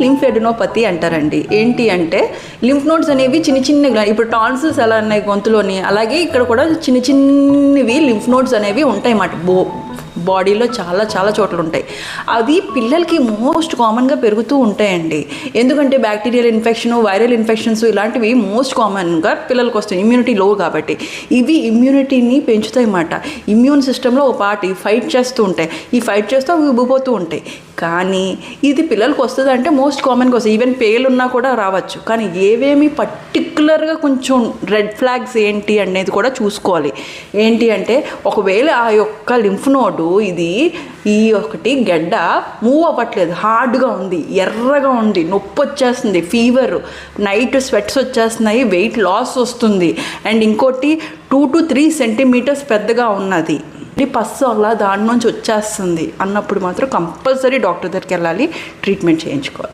లింఫెడినోపతి అంటారండి. ఏంటి అంటే లింఫ్ నోడ్స్ అనేవి చిన్న చిన్న ఇప్పుడు టాన్సిల్స్ ఎలా ఉన్నాయి గొంతులోని అలాగే ఇక్కడ కూడా చిన్న చిన్నవి లింఫ్ నోడ్స్ అనేవి ఉంటాయి అన్నమాట బో బాడీలో చాలా చాలా చోట్ల ఉంటాయి అది పిల్లలకి మోస్ట్ కామన్గా పెరుగుతూ ఉంటాయండి. ఎందుకంటే బ్యాక్టీరియల్ ఇన్ఫెక్షన్ వైరల్ ఇన్ఫెక్షన్స్ ఇలాంటివి మోస్ట్ కామన్గా పిల్లలకు వస్తాయి ఇమ్యూనిటీ లో కాబట్టి. ఇవి ఇమ్యూనిటీని పెంచుతాయి అన్నమాట ఇమ్యూన్ సిస్టంలో ఒక పార్ట్ ఫైట్ చేస్తూ ఉంటాయి. ఈ ఫైట్ చేస్తూ అవి ఉబ్బిపోతూ ఉంటాయి. కానీ ఇది పిల్లలకు వస్తుంది అంటే మోస్ట్ కామన్గా వస్తుంది ఈవెన్ పేలున్నా కూడా రావచ్చు. కానీ ఏవేమి పర్టికులర్గా కొంచెం రెడ్ ఫ్లాగ్స్ ఏంటి అనేది కూడా చూసుకోవాలి. ఏంటి అంటే ఒకవేళ ఆ యొక్క లింఫ్ నోడు ఇది ఈ ఒకటి గడ్డ మూవ్ అవ్వట్లేదు. హార్డ్గా ఉంది ఎర్రగా ఉంది నొప్పి వచ్చేస్తుంది ఫీవర్ నైట్ స్వెట్స్ వచ్చేస్తున్నాయి వెయిట్ లాస్ వస్తుంది. అండ్ ఇంకోటి టూ టు త్రీ సెంటీమీటర్స్ పెద్దగా ఉన్నది. పస్సు అలా దాని నుంచి వచ్చేస్తుంది. అన్నప్పుడు మాత్రం కంపల్సరీ డాక్టర్ దగ్గరికి వెళ్ళాలి ట్రీట్మెంట్ చేయించుకోవాలి.